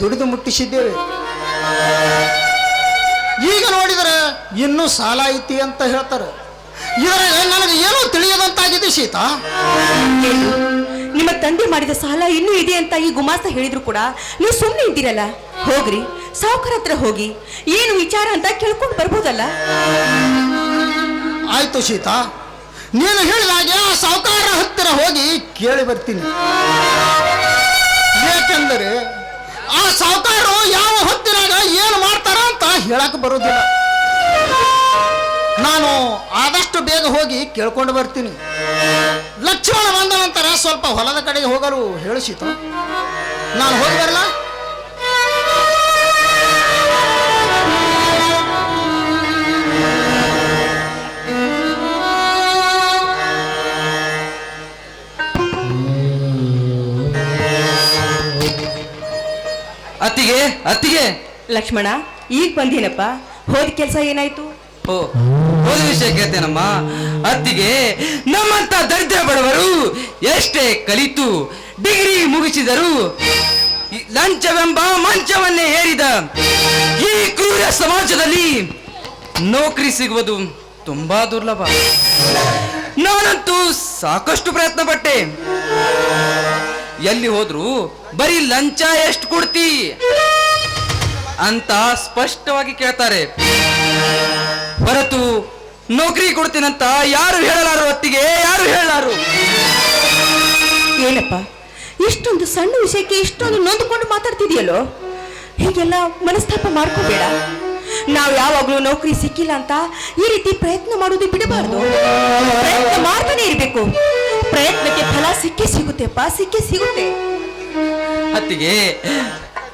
ದುಡಿದು ಮುಟ್ಟಿಸಿದ್ದೇವೆ. ಈಗ ನೋಡಿದರೆ ಇನ್ನೂ ಸಾಲ ಐತಿ ಅಂತ ಹೇಳ್ತಾರೆ. ಇದರ ನನಗೆ ಏನೂ ತಿಳಿಯದಂತಾಗಿದೆ ಸೀತಾ. ನಿಮ್ಮ ತಂದೆ ಮಾಡಿದ ಸಾಲ ಇನ್ನೂ ಇದೆ ಅಂತ ಈ ಗುಮಾಸ್ತ ಹೇಳಿದ್ರು ಕೂಡ ನೀವು ಸುಮ್ಮನೆ ಇದ್ದೀರಲ್ಲ? ಹೋಗ್ರಿ ಸಾವುಕಾರ ಹತ್ರ ಹೋಗಿ ಏನು ವಿಚಾರ ಅಂತ ಕೇಳ್ಕೊಂಡು ಬರ್ಬೋದಲ್ಲ? ಆಯ್ತು ಸೀತಾ ನೀನು ಹೇಳಿದಾಗೆ ಆ ಸಾವುಕಾರ ಹತ್ತಿರ ಹೋಗಿ ಕೇಳಿ ಬರ್ತೀನಿ. ಯಾಕೆಂದರೆ ಆ ಸಾವುಕಾರರು ಯಾವ ಹೊತ್ತಿನಾಗ ಏನು ಮಾಡ್ತಾರ ಅಂತ ಹೇಳಕ್ ಬರೋದಿಲ್ಲ. ನಾನು ಆದಷ್ಟು ಬೇಗ ಹೋಗಿ ಕೇಳ್ಕೊಂಡು ಬರ್ತೀನಿ. ಲಕ್ಷ್ಮಣ ಬಂದ ನಂತರ ಸ್ವಲ್ಪ ಹೊಲದ ಕಡೆಗೆ ಹೋಗಲು ಹೇಳಿಸಿತು. ನಾನು ಹೋಗಿ ಬರಲ್ಲ ಅತ್ತಿಗೆ? ಲಕ್ಷ್ಮಣ ಈಗ ಬಂದೇನಪ್ಪ. ಹೋದ ಕೆಲಸ ಏನಾಯ್ತು? ಓ ಹೋದ ವಿಷಯ ಕೇಳ್ತೇನಮ್ಮ. ಅತ್ತಿಗೆ ನಮ್ಮಂತ ದರಿದ್ರ ಬಡವರು ಎಷ್ಟೇ ಕಲಿತು ಡಿಗ್ರಿ ಮುಗಿಸಿದರು ಲಂಚವೆಂಬ ಮಂಚವನ್ನೇ ಹೇರಿದ ಈ ಕ್ರೂರ ಸಮಾಜದಲ್ಲಿ ನೌಕರಿ ಸಿಗುವುದು ತುಂಬಾ ದುರ್ಲಭ. ನಾನಂತೂ ಸಾಕಷ್ಟು ಪ್ರಯತ್ನ ಪಟ್ಟೆ ಎಲ್ಲಿ ಹೋದ್ರು ಬರೀ ಲಂಚ ಎಷ್ಟು ಕೊಡ್ತಿ? ಅಂತ ಸ್ಪಷ್ಟವಾಗಿ ಕೇಳ್ತಾರೆ. ಹೊರತು ನೌಕರಿ ಕೊಡ್ತೀನಂತ ಯಾರು ಹೇಳಲಾರು ಹೊತ್ತಿಗೆ ಯಾರು ಹೇಳಲಾರು? ಏನಪ್ಪ ಇಷ್ಟೊಂದು ಸಣ್ಣ ವಿಷಯಕ್ಕೆ ಇಷ್ಟೊಂದು ನೊಂದುಕೊಂಡು ಮಾತಾಡ್ತಿದೆಯಲ್ಲೋ ಹೀಗೆಲ್ಲ ಮನಸ್ತಾಪ ಮಾಡ್ಕೋಬೇಡ. ನಾವು ಯಾವಾಗಲೂ ನೌಕರಿ ಸಿಕ್ಕಿಲ್ಲ ಅಂತ ಈ ರೀತಿ ಪ್ರಯತ್ನ ಮಾಡೋದು ಬಿಡಬಾರ್ದು. ಪ್ರಯತ್ನ ಮಾಡ್ತಾನೆ ಇರಬೇಕು. ಪ್ರಯತ್ನಕ್ಕೆ ಫಲ ಸಿಕ್ಕೇ ಸಿಗುತ್ತೆಪ್ಪ ಸಿಕ್ಕೇ ಸಿಗುತ್ತೆ. ಅತ್ತಿಗೆ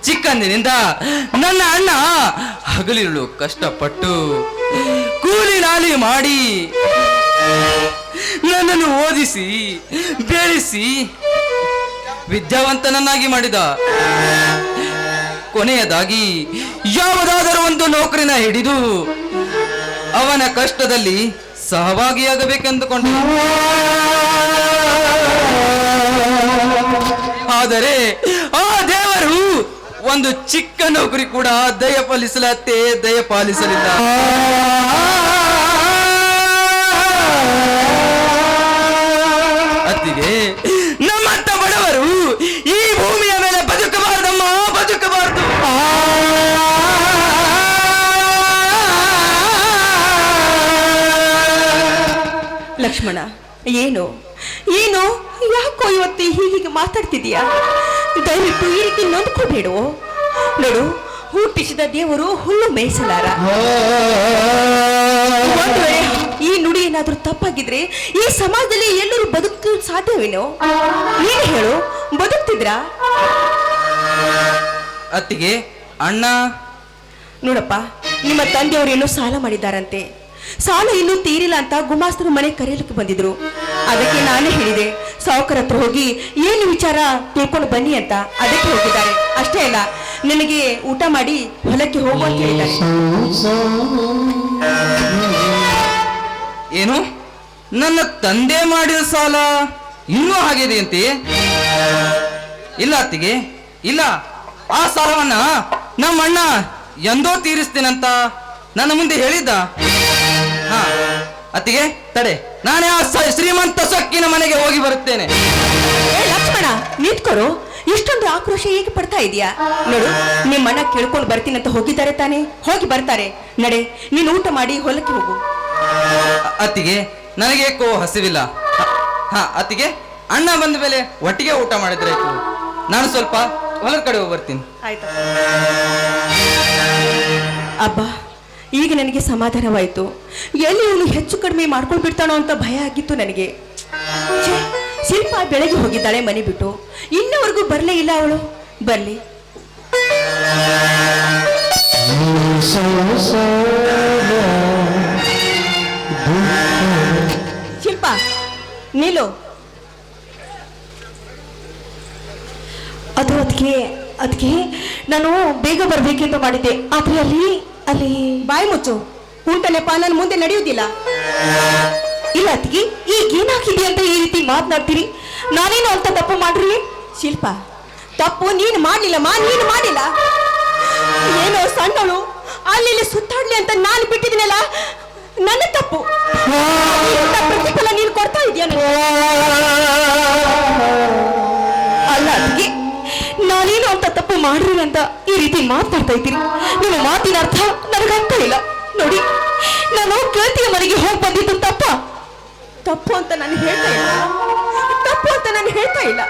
ಚಿಕ್ಕಂದಿನಿಂದ ನನ್ನ ಅಣ್ಣ ಹಗಲಿರುಳು ಕಷ್ಟಪಟ್ಟು ಕೂಲಿ ನಾಲಿ ಮಾಡಿ ನನ್ನನ್ನು ಓದಿಸಿ, ಬೆಳೆಸಿ, ವಿದ್ಯಾವಂತನನ್ನಾಗಿ ಮಾಡಿದ. ಕೊನೆಯದಾಗಿ ಯಾವುದಾದರೂ ಒಂದು ನೌಕರಿನ ಹಿಡಿದು ಅವನ ಕಷ್ಟದಲ್ಲಿ ಸಹಭಾಗಿಯಾಗಬೇಕೆಂದುಕೊಂಡ. ಆದರೆ ಒಂದು ಚಿಕ್ಕ ನೌಕರಿ ಕೂಡ ದಯ ಪಾಲಿಸಲತ್ತೆ, ದಯ ಪಾಲಿಸಲಿಲ್ಲ. ಅತ್ತಿಗೆ, ನಮ್ಮಂತ ಬಡವರು ಈ ಭೂಮಿಯ ಮೇಲೆ ಬದುಕಬಾರ್ದಮ್ಮ, ಬದುಕಬಾರದು. ಲಕ್ಷ್ಮಣ, ಏನು? ಏನು? ಯಾಕೋ ಇವತ್ತು ಹೀಗೆ ಮಾತಾಡ್ತಿದೀಯಾ ದಯವಿಟ್ಟು ಈ ರೀತಿ ನೊಂದ್ಕೋಬೇಡು. ನೋಡು ಹುಟ್ಟಿಸಿದ ದೇವರು ಹುಲ್ಲು ಮೇಯಿಸಲಾರ. ಒಂದು ವೇಳೆ ಈ ನುಡಿ ಏನಾದ್ರೂ ತಪ್ಪಾಗಿದ್ರೆ ಈ ಸಮಾಜದಲ್ಲಿ ಎಲ್ಲರೂ ಬದುಕು ಸಾಧ್ಯವೇನೋ? ನೀನು ಹೇಳು ಬದುಕ್ತಿದ್ರಾ? ಅತ್ತಿಗೆ ಅಣ್ಣ. ನೋಡಪ್ಪ ನಿಮ್ಮ ತಂದೆಯವರು ಇನ್ನೂ ಸಾಲ ಮಾಡಿದ್ದಾರಂತೆ. ಸಾಲ ಇನ್ನೂ ತೀರಿಲ್ಲ ಅಂತ ಗುಮಾಸ್ತರು ಮನೆ ಕರೆಯಲಿಕ್ಕೆ ಬಂದಿದ್ರು. ಅದಕ್ಕೆ ನಾನೇ ಹೇಳಿದೆ ಸಾವುಕಾರ ಹತ್ರ ಹೋಗಿ, ಏನು ವಿಚಾರ? ತಿಳ್ಕೊಂಡು ಬನ್ನಿ ಅಂತ ಅದಕ್ಕೆ ಹೋಗಿದ್ದಾರೆ. ಅಷ್ಟೇ ಅಲ್ಲ, ನಿನಗೆ ಊಟ ಮಾಡಿ ಹೊಲಕ್ಕೆ ಹೋಗು ಅಂತ ಏನು? ನನ್ನ ತಂದೆ ಮಾಡಿದ ಸಾಲ ಇನ್ನೂ ಹಾಗಿದೆಯಂತೆ ಇಲ್ಲ ಅತ್ತಿಗೆ, ಇಲ್ಲ. ಆ ಸಾಲವನ್ನ ನಮ್ಮ ಅಣ್ಣ ಎಂದೋ ತೀರಿಸ್ತೀನಂತ ನನ್ನ ಮುಂದೆ ಹೇಳಿದ್ದ. ಅತ್ತಿಗೆ ತಡೆ. ನಾನೇ ಆ ಸ- ಶ್ರೀಮಂತ ಸೊಕ್ಕಿನ ಮನೆಗೆ ಹೋಗಿ ಬರುತ್ತೇನೆ. ಏ ಲಕ್ಷ್ಮಣ ನಿಂತ್ಕೊರು ಇಷ್ಟೊಂದು ಆಕ್ರೋಶ ಹೇಗೆ ಪಡ್ತಾ ಇದೀಯಾ? ನೋಡು ನಿಮ್ಮಣ್ಣ ಕೇಳ್ಕೊಂಡು ಬರ್ತೀನಿ ಅಂತ ಹೋಗಿದ್ದಾರೆ ತಾನೆ? ಹೋಗಿ ಬರ್ತಾರೆ. ನಡೆ ನೀನು ಊಟ ಮಾಡಿ ಹೊಲಕ್ಕೆ ಹೋಗು. ಅ- ಅತ್ತಿಗೆ ನನಗೇಕೋ ಹಸಿವಿಲ್ಲ. ಹ- ಹಾ ಅತ್ತಿಗೆ ಅಣ್ಣ ಬಂದ ಮೇಲೆ ಒಟ್ಟಿಗೆ ಊಟ ಮಾಡಿದ್ರೆ ಆಯ್ತು. ನಾನು ಸ್ವಲ್ಪ ಹೊಲದ ಕಡೆ ಹೋಗಿ ಬರ್ತೀನಿ. ಆಯ್ತಾ. ಅಬ್ಬಾ ಈಗ ನನಗೆ ಸಮಾಧಾನವಾಯಿತು. ಎಲ್ಲಿ ಇವನು ಹೆಚ್ಚು ಕಡಿಮೆ ಮಾಡ್ಕೊಂಡ್ಬಿಡ್ತಾನೋ ಅಂತ ಭಯ ಆಗಿತ್ತು ನನಗೆ. ಶಿಲ್ಪ ಬೆಳಗ್ಗೆ ಹೋಗಿದ್ದಾಳೆ ಮನೆ ಬಿಟ್ಟು. ಇನ್ನವರೆಗೂ ಬರಲೇ ಇಲ್ಲ ಅವಳು. ಬರಲಿ ಶಿಲ್ಪ ನೀಲೋ ಅದು ಅದಕ್ಕೆ ಅದಕ್ಕೆ ನಾನು ಬೇಗ ಬರಬೇಕೆಂದು ಮಾಡಿದ್ದೆ. ಆದರೆ ಅಲ್ಲಿ ಅಲ್ಲಿ ಬಾಯಿ ಮುಚ್ಚು. ಉಂಟನೆಪ್ಪ ನನ್ನ ಮುಂದೆ ನಡೆಯುವುದಿಲ್ಲ. ಇಲ್ಲ ಅತ್ತಿಗೆ, ಈಗ ಏನಾಗಿದೆ ಅಂತ ಈ ರೀತಿ ಮಾತನಾಡ್ತೀರಿ? ನಾನೇನು ಅಂತ ತಪ್ಪು ಮಾಡ್ರಿ ಶಿಲ್ಪ, ತಪ್ಪು ನೀನು ಮಾಡ್ಲಿಲ್ಲಮ್ಮ ನೀನು ಮಾಡಿಲ್ಲ ಏನೋ ಸಣ್ಣಳು ಅಲ್ಲಿ ಸುತ್ತಾಡ್ಲಿ ಅಂತ ನಾನು ಬಿಟ್ಟಿದ್ದೀನಲ್ಲ, ನನ್ನ ತಪ್ಪು. ಪ್ರತಿಫಲ ನೀನು ಕೊಡ್ತಾ ಇದೆಯಾ ಅಲ್ಲ ಅದಕ್ಕೆ ನಾನೇನು ಅಂತ ತಪ್ಪು ಮಾಡ್ರಿ ಅಂತ ಈ ರೀತಿ ಮಾತಾಡ್ತಾ ಇದ್ದೀರಿ? ನಿಮ್ಮ ಮಾತಿನ ಅರ್ಥ ನನಗರ್ಥ ಇಲ್ಲ. ನೋಡಿ, ನಾನು ಗೆಳತಿಯ ಮನೆಗೆ ಹೋಗಿ ಬಂದಿದ್ದು ತಪ್ಪ. ತಪ್ಪು ಅಂತ ನಾನು ಹೇಳ್ತಾ ಇಲ್ಲ. ತಪ್ಪು ಅಂತ ನಾನು ಹೇಳ್ತಾ ಇಲ್ಲ.